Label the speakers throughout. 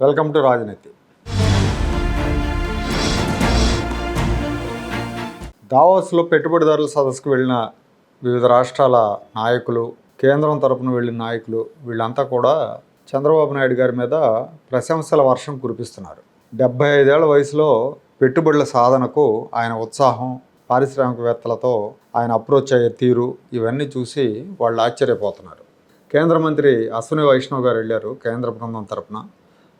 Speaker 1: Welcome to రాజనీతి. దావోస్లో పెట్టుబడిదారుల సదస్సుకు వెళ్ళిన వివిధ రాష్ట్రాల నాయకులు కేంద్రం తరపున వెళ్ళిన నాయకులు వీళ్ళంతా కూడా చంద్రబాబు నాయుడు గారి మీద ప్రశంసల వర్షం కురిపిస్తున్నారు. డెబ్బై ఐదేళ్ళ వయసులో పెట్టుబడుల సాధనకు ఆయన ఉత్సాహం పారిశ్రామికవేత్తలతో ఆయన అప్రోచ్ అయ్యే తీరు ఇవన్నీ చూసి వాళ్ళు ఆశ్చర్యపోతున్నారు. కేంద్ర మంత్రి అశ్విని వైష్ణవ్ గారు వెళ్ళారు కేంద్ర బృందం తరపున.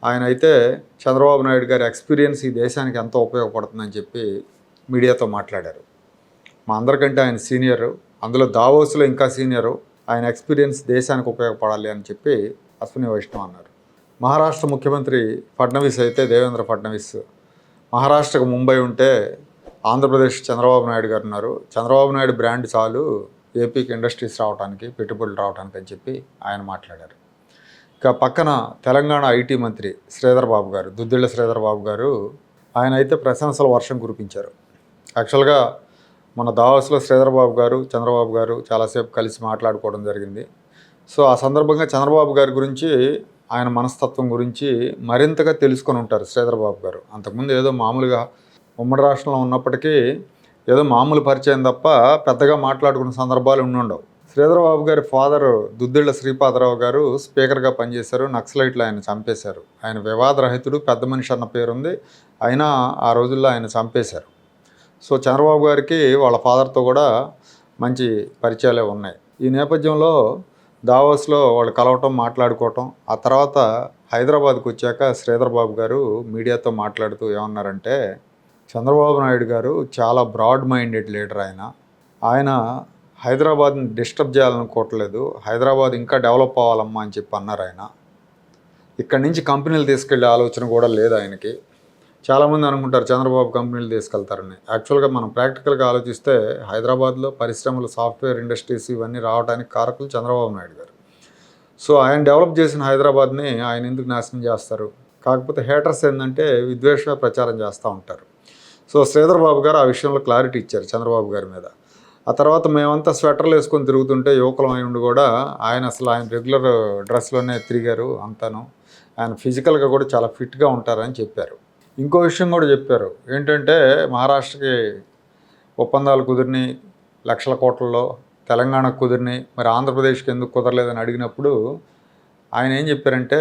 Speaker 1: ఆయన అయితే చంద్రబాబు నాయుడు గారి ఎక్స్పీరియన్స్ ఈ దేశానికి ఎంతో ఉపయోగపడుతుందని చెప్పి మీడియాతో మాట్లాడారు. మా అందరికంటే ఆయన సీనియరు అందులో దావోస్లో ఇంకా సీనియరు ఆయన ఎక్స్పీరియన్స్ దేశానికి ఉపయోగపడాలి అని చెప్పి అశ్విని వైష్ణవ్ అన్నారు. మహారాష్ట్ర ముఖ్యమంత్రి ఫడ్నవీస్ అయితే దేవేంద్ర ఫడ్నవీస్ మహారాష్ట్రకు ముంబై ఉంటే ఆంధ్రప్రదేశ్ చంద్రబాబు నాయుడు గారు ఉన్నారు. చంద్రబాబు నాయుడు బ్రాండ్ చాలు ఏపీకి ఇండస్ట్రీస్ రావడానికి పెట్టుబడులు రావడానికి అని చెప్పి ఆయన మాట్లాడారు. ఇక పక్కన తెలంగాణ ఐటీ మంత్రి శ్రీధర్ బాబు గారు దుద్దిళ్ళ శ్రీధర్ బాబు గారు ఆయన అయితే ప్రశంసల వర్షం కురిపించారు. యాక్చువల్గా మన దావాస్లో శ్రీధర్ బాబు గారు చంద్రబాబు గారు చాలాసేపు కలిసి మాట్లాడుకోవడం జరిగింది. సో ఆ సందర్భంగా చంద్రబాబు గారి గురించి ఆయన మనస్తత్వం గురించి మరింతగా తెలుసుకొని ఉంటారు శ్రీధర్ బాబు గారు. అంతకుముందు ఏదో మామూలుగా ఉమ్మడి రాష్ట్రంలో ఉన్నప్పటికీ ఏదో మామూలు పరిచయం తప్ప పెద్దగా మాట్లాడుకున్న సందర్భాలు ఉండవు శ్రీధరబాబు గారి ఫాదర్ దుద్దిళ్ళ శ్రీపాదరావు గారు స్పీకర్గా పనిచేశారు. నక్సలైట్లు ఆయన చంపేశారు. ఆయన వివాదరహితుడు పెద్ద మనిషి అన్న పేరుంది. అయినా ఆ రోజుల్లో ఆయన చంపేశారు. సో చంద్రబాబు గారికి వాళ్ళ ఫాదర్తో కూడా మంచి పరిచయాలే ఉన్నాయి. ఈ నేపథ్యంలో దావోస్లో వాళ్ళు కలవటం మాట్లాడుకోవటం ఆ తర్వాత హైదరాబాద్కి వచ్చాక శ్రీధర్ బాబు గారు మీడియాతో మాట్లాడుతూ ఏమన్నారంటే చంద్రబాబు నాయుడు గారు చాలా బ్రాడ్ మైండెడ్ లీడర్ ఆయన. ఆయన హైదరాబాద్ని డిస్టర్బ్ చేయాలనుకోవట్లేదు హైదరాబాద్ ఇంకా డెవలప్ అవ్వాలమ్మా అని చెప్పి అన్నారు ఆయన. ఇక్కడి నుంచి కంపెనీలు తీసుకెళ్ళే ఆలోచన కూడా లేదు ఆయనకి. చాలామంది అనుకుంటారు చంద్రబాబు కంపెనీలు తీసుకెళ్తారని. యాక్చువల్గా మనం ప్రాక్టికల్గా ఆలోచిస్తే హైదరాబాద్లో పరిశ్రమలు సాఫ్ట్వేర్ ఇండస్ట్రీస్ ఇవన్నీ రావడానికి కారకులు చంద్రబాబు నాయుడు గారు. సో ఆయన డెవలప్ చేసిన హైదరాబాద్ని ఆయన ఎందుకు నాశనం చేస్తారు? కాకపోతే హేటర్స్ ఏంటంటే విద్వేషమే ప్రచారం చేస్తూ ఉంటారు. సో శ్రీధర్ బాబు గారు ఆ విషయంలో క్లారిటీ ఇచ్చారు చంద్రబాబు గారి మీద. ఆ తర్వాత మేమంతా స్వెటర్లు వేసుకొని తిరుగుతుంటే యువకులం అయి ఉండి కూడా ఆయన అసలు ఆయన రెగ్యులర్ డ్రెస్లోనే తిరిగారు అంతాను. ఆయన ఫిజికల్గా కూడా చాలా ఫిట్గా ఉంటారని చెప్పారు. ఇంకో విషయం కూడా చెప్పారు. ఏంటంటే మహారాష్ట్రకి ఒప్పందాలు కుదిరిని లక్షల కోట్లలో తెలంగాణకు కుదిరిని మరి ఆంధ్రప్రదేశ్కి ఎందుకు కుదరలేదని అడిగినప్పుడు ఆయన ఏం చెప్పారంటే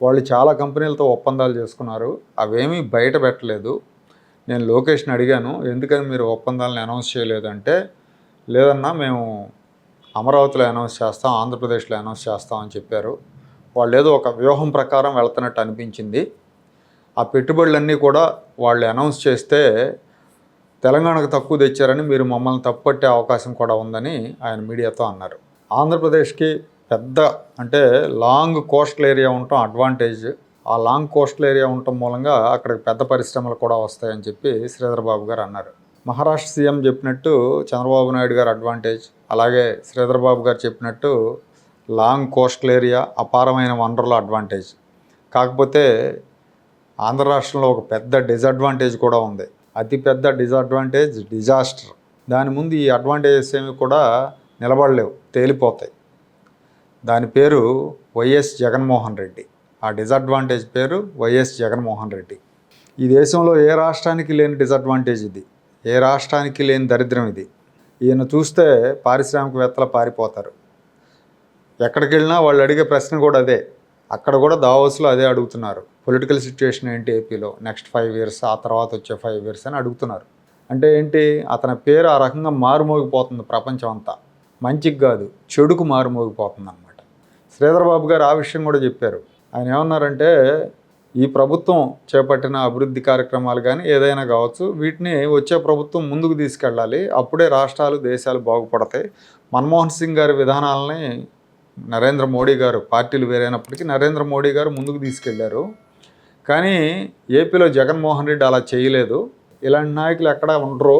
Speaker 1: వాళ్ళు చాలా కంపెనీలతో ఒప్పందాలు చేసుకున్నారు. అవేమీ బయట పెట్టలేదు. నేను లోకేష్ని అడిగాను ఎందుకని మీరు ఒప్పందాలను అనౌన్స్ చేయలేదంటే లేదన్నా మేము అమరావతిలో అనౌన్స్ చేస్తాం ఆంధ్రప్రదేశ్లో అనౌన్స్ చేస్తాం అని చెప్పారు. వాళ్ళు ఏదో ఒక వ్యూహం ప్రకారం వెళ్తున్నట్టు అనిపించింది. ఆ పెట్టుబడులన్నీ కూడా వాళ్ళు అనౌన్స్ చేస్తే తెలంగాణకు తక్కువ తెచ్చారని మీరు మమ్మల్ని తప్పట్టే అవకాశం కూడా ఉందని ఆయన మీడియాతో అన్నారు. ఆంధ్రప్రదేశ్కి పెద్ద అంటే లాంగ్ కోస్టల్ ఏరియా ఉండటం అడ్వాంటేజ్. ఆ లాంగ్ కోస్టల్ ఏరియా ఉండటం మూలంగా అక్కడికి పెద్ద పరిశ్రమలు కూడా వస్తాయని చెప్పి శ్రీధర్ బాబు గారు అన్నారు. మహారాష్ట్ర సీఎం చెప్పినట్టు చంద్రబాబు నాయుడు గారు అడ్వాంటేజ్ అలాగే శ్రీధర్ బాబు గారు చెప్పినట్టు లాంగ్ కోస్టల్ ఏరియా అపారమైన వనరుల అడ్వాంటేజ్. కాకపోతే ఆంధ్ర రాష్ట్రంలో ఒక పెద్ద డిసడ్వాంటేజ్ కూడా ఉంది. అతిపెద్ద డిసడ్వాంటేజ్ డిజాస్టర్. దాని ముందు ఈ అడ్వాంటేజెస్ ఏమి కూడా నిలబడలేవు తేలిపోతాయి. దాని పేరు వైఎస్ జగన్మోహన్ రెడ్డి. ఆ డిసడ్వాంటేజ్ పేరు వైఎస్ జగన్మోహన్ రెడ్డి. ఈ దేశంలో ఏ రాష్ట్రానికి లేని డిసడ్వాంటేజ్ ఇది? ఏ రాష్ట్రానికి లేని దరిద్రం ఇది? ఈయన చూస్తే పారిశ్రామికవేత్తలు పారిపోతారు. ఎక్కడికి వెళ్ళినా వాళ్ళు అడిగే ప్రశ్న కూడా అదే. అక్కడ కూడా దావోస్లో అదే అడుగుతున్నారు. పొలిటికల్ సిచ్యువేషన్ ఏంటి ఏపీలో? నెక్స్ట్ ఫైవ్ ఇయర్స్ ఆ తర్వాత వచ్చే ఫైవ్ ఇయర్స్ అని అడుగుతున్నారు. అంటే ఏంటి? అతని పేరు ఆ రకంగా మారుమోగిపోతుంది ప్రపంచం అంతా. మంచికి కాదు చెడుకు మారుమోగిపోతుంది అనమాట శ్రీధర్ బాబు గారు ఆ విషయం కూడా చెప్పారు. ఆయన ఏమన్నారంటే ఈ ప్రభుత్వం చేపట్టిన అభివృద్ధి కార్యక్రమాలు కానీ ఏదైనా కావచ్చు వీటిని వచ్చే ప్రభుత్వం ముందుకు తీసుకెళ్ళాలి. అప్పుడే రాష్ట్రాలు దేశాలు బాగుపడతాయి. మన్మోహన్ సింగ్ గారి విధానాలని నరేంద్ర మోడీ గారు పార్టీలు వేరైనప్పటికీ నరేంద్ర మోడీ గారు ముందుకు తీసుకెళ్ళారు కానీ ఏపీలో జగన్మోహన్ రెడ్డి అలా చేయలేదు. ఇలాంటి నాయకులు ఎక్కడ ఉండరు.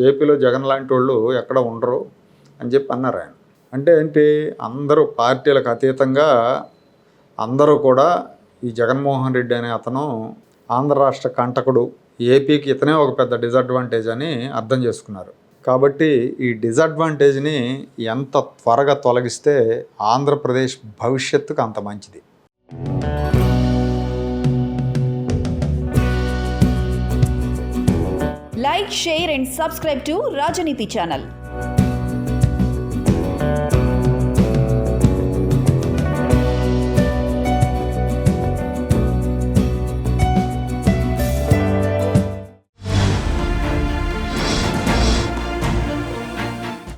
Speaker 1: ఏపీలో జగన్ లాంటి వాళ్ళు ఎక్కడ ఉండరు అని చెప్పి అన్నారు ఆయన. అంటే ఏంటి? అందరూ పార్టీలకు అతీతంగా అందరూ కూడా ఈ జగన్మోహన్ రెడ్డి అనే అతను ఆంధ్ర రాష్ట్ర కంటకుడు ఏపీకి ఇతనే ఒక పెద్ద డిసడ్వాంటేజ్ అని అర్థం చేసుకున్నారు. కాబట్టి ఈ డిసడ్వాంటేజ్ని ఎంత త్వరగా తొలగిస్తే ఆంధ్రప్రదేశ్ భవిష్యత్తుకు అంత మంచిది.
Speaker 2: Like share and subscribe to Rajneeti channel